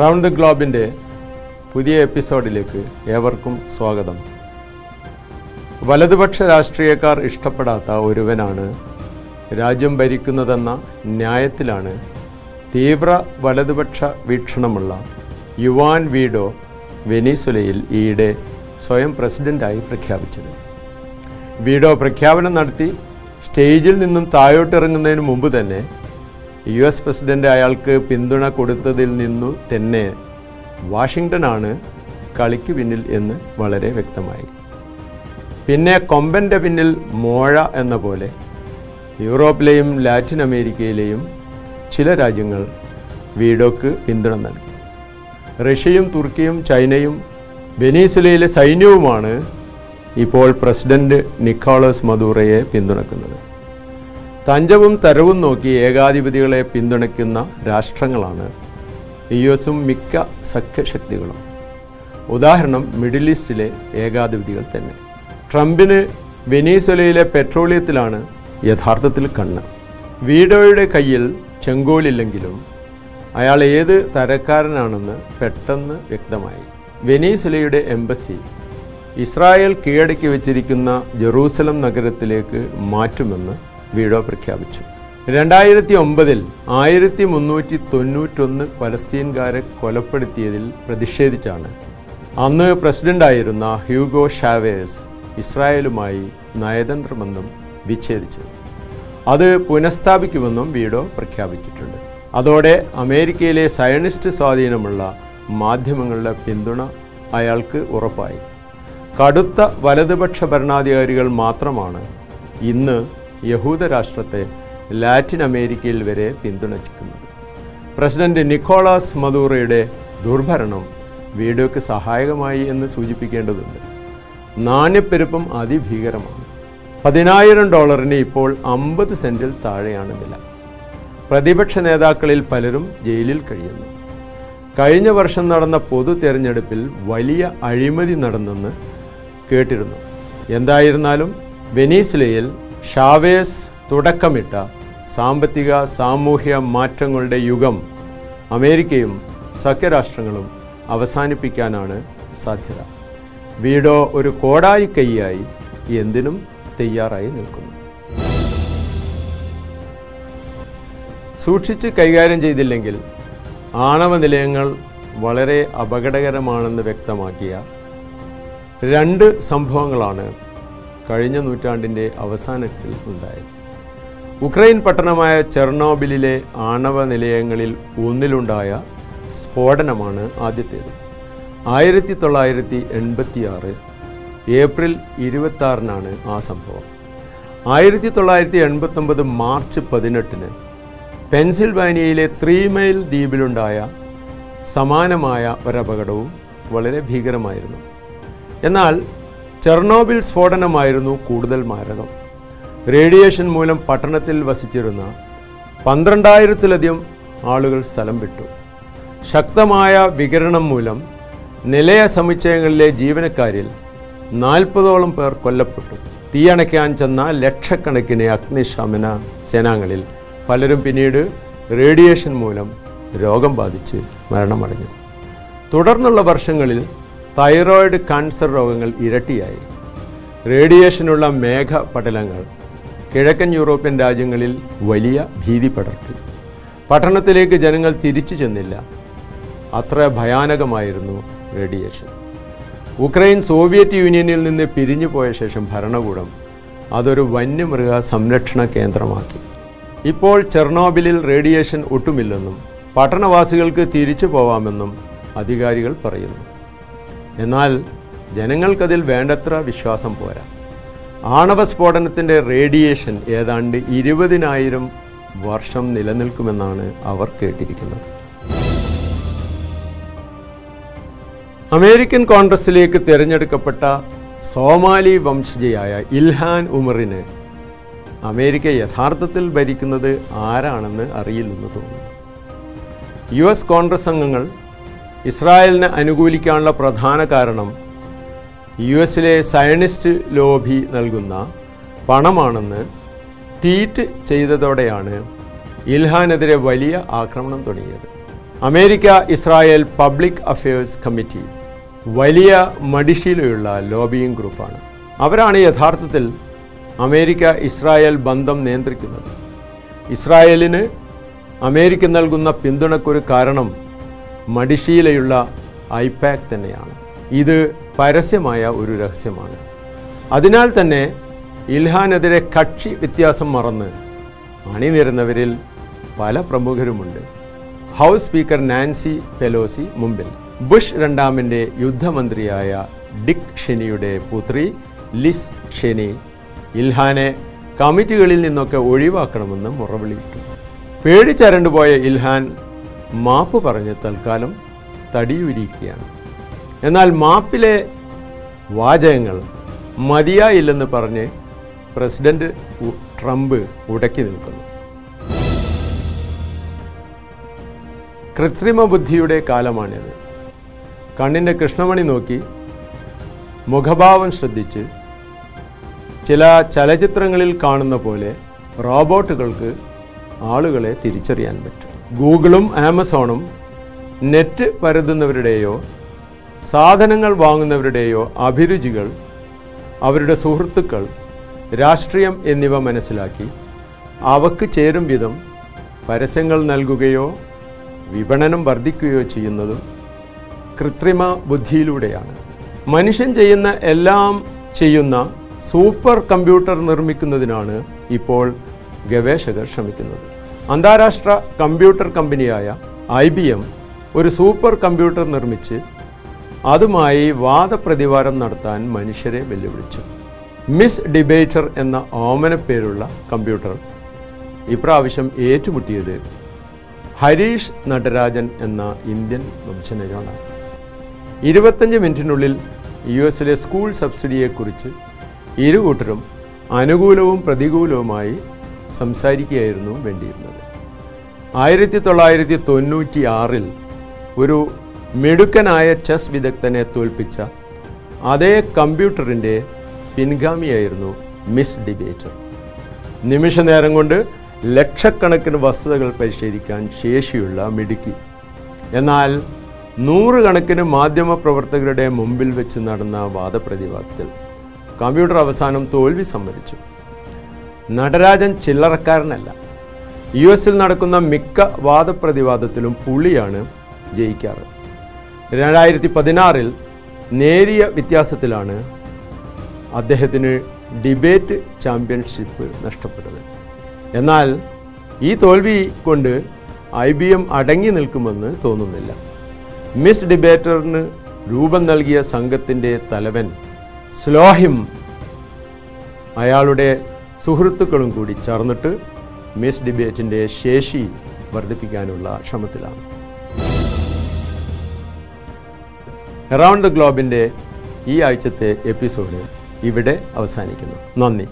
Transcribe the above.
Round the ഗ്ലോബിന്റെ പുതിയ എപ്പിസോഡിലേക്ക് ഏവർക്കും സ്വാഗതം. വലതുപക്ഷ രാഷ്ട്രീയക്കാർ ഇഷ്ടപ്പെടാത്ത ഒരുവനാണ് രാജ്യം ഭരിക്കുന്നതെന്ന ന്യായത്തിലാണ് തീവ്ര വലതുപക്ഷ വീക്ഷണമുള്ള യുവാൻ വീഡോ വെനീസുലയിൽ ഈയിടെ സ്വയം പ്രസിഡന്റായി പ്രഖ്യാപിച്ചത്. വീഡോ പ്രഖ്യാപനം നടത്തി സ്റ്റേജിൽ നിന്നും താഴോട്ടിറങ്ങുന്നതിന് മുമ്പ് തന്നെ യു എസ് പ്രസിഡന്റ് അയാൾക്ക് പിന്തുണ കൊടുത്തതിൽ നിന്നു തന്നെ വാഷിങ്ടണാണ് കളിക്ക് പിന്നിൽ എന്ന് വളരെ വ്യക്തമായി. പിന്നെ കൊമ്പന്റെ പിന്നിൽ മോഴ എന്ന പോലെ യൂറോപ്പിലെയും ലാറ്റിൻ അമേരിക്കയിലെയും ചില രാജ്യങ്ങൾ വീഡോക്ക് പിന്തുണ നൽകി. റഷ്യയും തുർക്കിയും ചൈനയും വെനീസുലയിലെ സൈന്യവുമാണ് ഇപ്പോൾ പ്രസിഡന്റ് നിക്കോളസ് മദൂറയെ പിന്തുണക്കുന്നത്. തഞ്ചവും തരവും നോക്കി ഏകാധിപതികളെ പിന്തുണയ്ക്കുന്ന രാഷ്ട്രങ്ങളാണ് യു എസും മിക്ക സഖ്യശക്തികളും. ഉദാഹരണം മിഡിൽ ഈസ്റ്റിലെ ഏകാധിപതികൾ തന്നെ. ട്രംപിന് വെനീസ്വലയിലെ പെട്രോളിയത്തിലാണ് യഥാർത്ഥത്തിൽ കണ്ണ്. വീഡോയുടെ കയ്യിൽ ചെങ്കോലില്ലെങ്കിലും അയാൾ ഏത് തരക്കാരനാണെന്ന് പെട്ടെന്ന് വ്യക്തമായി. വെനീസ്വലയുടെ എംബസി ഇസ്രായേൽ കീഴടക്കി വച്ചിരിക്കുന്ന ജെറൂസലം നഗരത്തിലേക്ക് മാറ്റുമെന്ന് വീഡോ പ്രഖ്യാപിച്ചു. രണ്ടായിരത്തി ഒമ്പതിൽ ആയിരത്തി മുന്നൂറ്റി തൊണ്ണൂറ്റൊന്ന് പലസ്തീൻകാരെ കൊലപ്പെടുത്തിയതിൽ പ്രതിഷേധിച്ചാണ്. അന്ന് പ്രസിഡന്റായിരുന്ന ഹ്യൂഗോ ഷാവേസ് ഇസ്രായേലുമായി നയതന്ത്രമെന്നും വിച്ഛേദിച്ചത്. അത് പുനഃസ്ഥാപിക്കുമെന്നും വീഡോ പ്രഖ്യാപിച്ചിട്ടുണ്ട്. അതോടെ അമേരിക്കയിലെ സയനിസ്റ്റ് സ്വാധീനമുള്ള മാധ്യമങ്ങളുടെ പിന്തുണ അയാൾക്ക് ഉറപ്പായി. കടുത്ത വലതുപക്ഷ ഭരണാധികാരികൾ മാത്രമാണ് ഇന്ന് യഹൂദ രാഷ്ട്രത്തെ ലാറ്റിൻ അമേരിക്കയിൽ വരെ പിന്തുണച്ചിരിക്കുന്നത്. പ്രസിഡന്റ് നിക്കോളാസ് മദൂറയുടെ ദുർഭരണം വീഡിയോയ്ക്ക് സഹായകമായി എന്ന് സൂചിപ്പിക്കേണ്ടതുണ്ട്. നാണ്യപ്പെരുപ്പം അതിഭീകരമാണ്. പതിനായിരം ഡോളറിന് ഇപ്പോൾ അമ്പത് സെന്റിൽ താഴെയാണ് വില പ്രതിപക്ഷ നേതാക്കളിൽ പലരും ജയിലിൽ കഴിയുന്നു. കഴിഞ്ഞ വർഷം നടന്ന പൊതു തെരഞ്ഞെടുപ്പിൽ വലിയ അഴിമതി നടന്നെന്ന് കേട്ടിരുന്നു. എന്തായിരുന്നാലും വെനീസുലയിൽ ഷാവേസ് തുടക്കമിട്ട സാമ്പത്തിക സാമൂഹ്യ മാറ്റങ്ങളുടെ യുഗം അമേരിക്കയും സഖ്യരാഷ്ട്രങ്ങളും അവസാനിപ്പിക്കാനാണ് സാധ്യത. വീടോ ഒരു കോടാലിക്കൈയായി എന്തിനും തയ്യാറായി നിൽക്കുന്നു. സൂക്ഷിച്ച് കൈകാര്യം ചെയ്തില്ലെങ്കിൽ ആണവ നിലയങ്ങൾ വളരെ അപകടകരമാണെന്ന് വ്യക്തമാക്കിയ രണ്ട് സംഭവങ്ങളാണ് കഴിഞ്ഞ നൂറ്റാണ്ടിന്റെ അവസാനത്തിൽ ഉണ്ടായത്. ഉക്രൈൻ പട്ടണമായ ചെർണോബിലിലെ ആണവ നിലയങ്ങളിൽ ഒന്നിലുണ്ടായ സ്ഫോടനമാണ് ആദ്യത്തേത്. ആയിരത്തി തൊള്ളായിരത്തി എൺപത്തിയാറ് ഏപ്രിൽ ഇരുപത്താറിനാണ് ആ സംഭവം. ആയിരത്തി തൊള്ളായിരത്തി എൺപത്തൊമ്പത് മാർച്ച് പതിനെട്ടിന് പെൻസിൽവാനിയയിലെ ത്രീ മൈൽ ദ്വീപിലുണ്ടായ സമാനമായ ഒരപകടവും വളരെ ഭീകരമായിരുന്നു. എന്നാൽ ചെർണോബിൽ സ്ഫോടനമായിരുന്നു കൂടുതൽ മാരകം. റേഡിയേഷൻ മൂലം പട്ടണത്തിൽ വസിച്ചിരുന്ന പന്ത്രണ്ടായിരത്തിലധികം ആളുകൾ സ്ഥലം വിട്ടു. ശക്തമായ വികിരണം മൂലം നിലയ സമുച്ചയങ്ങളിലെ ജീവനക്കാരിൽ നാൽപ്പതോളം പേർ കൊല്ലപ്പെട്ടു. തീയണയ്ക്കാൻ ചെന്ന ലക്ഷക്കണക്കിന് അഗ്നിശമന സേനാംഗങ്ങളിൽ പലരും പിന്നീട് റേഡിയേഷൻ മൂലം രോഗം ബാധിച്ച് മരണമടഞ്ഞു. തുടർന്നുള്ള വർഷങ്ങളിൽ തൈറോയിഡ് കാൻസർ രോഗങ്ങൾ ഇരട്ടിയായി. റേഡിയേഷനുള്ള മേഘപടലങ്ങൾ കിഴക്കൻ യൂറോപ്യൻ രാജ്യങ്ങളിൽ വലിയ ഭീതി പടർത്തി. പട്ടണത്തിലേക്ക് ജനങ്ങൾ തിരിച്ചു ചെന്നില്ല. അത്ര ഭയാനകമായിരുന്നു റേഡിയേഷൻ. ഉക്രൈൻ സോവിയറ്റ് യൂണിയനിൽ നിന്ന് പിരിഞ്ഞു പോയ ശേഷം ഭരണകൂടം അതൊരു വന്യമൃഗ സംരക്ഷണ കേന്ദ്രമാക്കി. ഇപ്പോൾ ചെർണോബിലിൽ റേഡിയേഷൻ ഒട്ടുമില്ലെന്നും പട്ടണവാസികൾക്ക് തിരിച്ചു പോവാമെന്നും അധികാരികൾ പറയുന്നു. എന്നാൽ ജനങ്ങൾക്കതിൽ വേണ്ടത്ര വിശ്വാസം പോരാ. ആണവ സ്ഫോടനത്തിന്റെ റേഡിയേഷൻ ഏതാണ്ട് ഇരുപതിനായിരം വർഷം നിലനിൽക്കുമെന്നാണ് അവർ കേട്ടിരിക്കുന്നത്. അമേരിക്കൻ കോൺഗ്രസിലേക്ക് തിരഞ്ഞെടുക്കപ്പെട്ട സോമാലി വംശജയായ ഇൽഹാൻ ഉമറിന് അമേരിക്ക യഥാർത്ഥത്തിൽ ഭരിക്കുന്നത് ആരാണെന്ന് അറിയില്ലെന്ന് തോന്നുന്നു. യു എസ് കോൺഗ്രസ് അംഗങ്ങൾ ഇസ്രായേലിനെ അനുകൂലിക്കാനുള്ള പ്രധാന കാരണം യു എസിലെ സയനിസ്റ്റ് ലോബി നൽകുന്ന പണമാണെന്ന് ട്വീറ്റ് ചെയ്തതോടെയാണ് ഇൽഹാനെതിരെ വലിയ ആക്രമണം തുടങ്ങിയത്. America Israel public affairs committee വലിയ മടിശീലയുള്ള ലോബിയിങ് ഗ്രൂപ്പാണ്. അവരാണ് യഥാർത്ഥത്തിൽ അമേരിക്ക ഇസ്രായേൽ ബന്ധം നിയന്ത്രിക്കുന്നത്. ഇസ്രായേലിന് അമേരിക്ക നൽകുന്ന പിന്തുണക്കൊരു കാരണം മടിശീലയുള്ള ഐപാക് തന്നെയാണ്. ഇത് പരസ്യമായ ഒരു രഹസ്യമാണ്. അതിനാൽ തന്നെ ഇൽഹാനെതിരെ കക്ഷി വ്യത്യാസം മറന്ന് അണിനിരുന്നവരിൽ പല പ്രമുഖരുമുണ്ട്. ഹൗസ് സ്പീക്കർ നാൻസി പെലോസി മുമ്പിൽ. ബുഷ് രണ്ടാമിന്റെ യുദ്ധമന്ത്രിയായ ഡിക് ഷെനിയുടെ പുത്രി ലിസ് ഷെനി ഇൽഹാനെ കമ്മിറ്റികളിൽ നിന്നൊക്കെ ഒഴിവാക്കണമെന്ന് മുറവിളിയിട്ടു. പേടിച്ചരണ്ടുപോയ ഇൽഹാൻ മാപ്പ് പറഞ്ഞ് തൽക്കാലം തടിയുരിക്കുകയാണ്. എന്നാൽ മാപ്പിലെ വാചകങ്ങൾ മതിയായില്ലെന്ന് പറഞ്ഞ് പ്രസിഡന്റ് ട്രംപ് ഉടക്കി നിൽക്കുന്നു. കൃത്രിമ ബുദ്ധിയുടെ കാലമാണിത്. കണ്ണിന്റെ കൃഷ്ണമണി നോക്കി മുഖഭാവം ശ്രദ്ധിച്ച് ചില ചലച്ചിത്രങ്ങളിൽ കാണുന്ന പോലെ റോബോട്ടുകൾക്ക് ആളുകളെ തിരിച്ചറിയാൻ പറ്റും. ഗൂഗിളും ആമസോണും നെറ്റ് പരതുന്നവരുടെയോ സാധനങ്ങൾ വാങ്ങുന്നവരുടെയോ അഭിരുചികൾ അവരുടെ സുഹൃത്തുക്കൾ രാഷ്ട്രീയം എന്നിവ മനസ്സിലാക്കി അവക്ക് ചേരും വിധം പരസ്യങ്ങൾ നൽകുകയോ വിപണനം വർദ്ധിക്കുകയോ ചെയ്യുന്നതും കൃത്രിമ ബുദ്ധിയിലൂടെയാണ്. മനുഷ്യൻ ചെയ്യുന്ന എല്ലാം ചെയ്യുന്ന സൂപ്പർ കമ്പ്യൂട്ടർ നിർമ്മിക്കുന്നതിനാണ് ഇപ്പോൾ ഗവേഷകർ ശ്രമിക്കുന്നത്. അന്താരാഷ്ട്ര കമ്പ്യൂട്ടർ കമ്പനിയായ ഐ ബി എം ഒരു സൂപ്പർ കമ്പ്യൂട്ടർ നിർമ്മിച്ച് അതുമായി വാദപ്രതിവാദം നടത്താൻ മനുഷ്യരെ വെല്ലുവിളിച്ചു. മിസ് ഡിബേറ്റർ എന്ന ഓമനപ്പേരുള്ള കമ്പ്യൂട്ടർ ഇപ്രാവശ്യം ഏറ്റുമുട്ടിയത് ഹരീഷ് നടരാജൻ എന്ന ഇന്ത്യൻ വംശജനാണ് ഇരുപത്തഞ്ച് മിനിറ്റിനുള്ളിൽ യു എസിലെ സ്കൂൾ സബ്സിഡിയെക്കുറിച്ച് ഇരുകൂട്ടരും അനുകൂലവും പ്രതികൂലവുമായി സംസാരിക്കുകയായിരുന്നു വേണ്ടിയിരുന്നത്. ആയിരത്തി തൊള്ളായിരത്തി തൊണ്ണൂറ്റി ആറിൽ ഒരു മിടുക്കനായ ചെസ് വിദഗ്ധനെ തോൽപ്പിച്ച അതേ കമ്പ്യൂട്ടറിന്റെ പിൻഗാമിയായിരുന്നു മിസ് ഡിബേറ്റർ. നിമിഷ നേരം കൊണ്ട് ലക്ഷക്കണക്കിന് വസ്തുതകൾ പരിശോധിക്കാൻ ശേഷിയുള്ള മിടുക്കി. എന്നാൽ നൂറുകണക്കിന് മാധ്യമപ്രവർത്തകരുടെ മുമ്പിൽ വെച്ച് നടന്ന വാദപ്രതിവാദത്തിൽ കമ്പ്യൂട്ടർ അവസാനം തോൽവി സമ്മതിച്ചു. നടരാജൻ ചില്ലറക്കാരനല്ല. യു എസിൽ നടക്കുന്ന മിക്ക വാദപ്രതിവാദത്തിലും പുള്ളിയാണ് ജയിക്കാറ്. രണ്ടായിരത്തി പതിനാറിൽ നേരിയ വ്യത്യാസത്തിലാണ് അദ്ദേഹത്തിന് ഡിബേറ്റ് ചാമ്പ്യൻഷിപ്പ് നഷ്ടപ്പെട്ടത്. എന്നാൽ ഈ തോൽവി കൊണ്ട് ഐ ബി എം അടങ്ങി നിൽക്കുമെന്ന് തോന്നുന്നില്ല. മിസ് ഡിബേറ്ററിന് രൂപം നൽകിയ സംഘത്തിന്റെ തലവൻ സ്ലോഹിം അയാളുടെ സുഹൃത്തുക്കളും കൂടി ചേർന്നിട്ട് മിസ് ഡിബേറ്റിന്റെ ശേഷി വർദ്ധിപ്പിക്കാനുള്ള ശ്രമത്തിലാണ്. എറൗണ്ട് ദ ഗ്ലോബിന്റെ ഈ ആഴ്ചത്തെ എപ്പിസോഡ് ഇവിടെ അവസാനിക്കുന്നു. നന്ദി.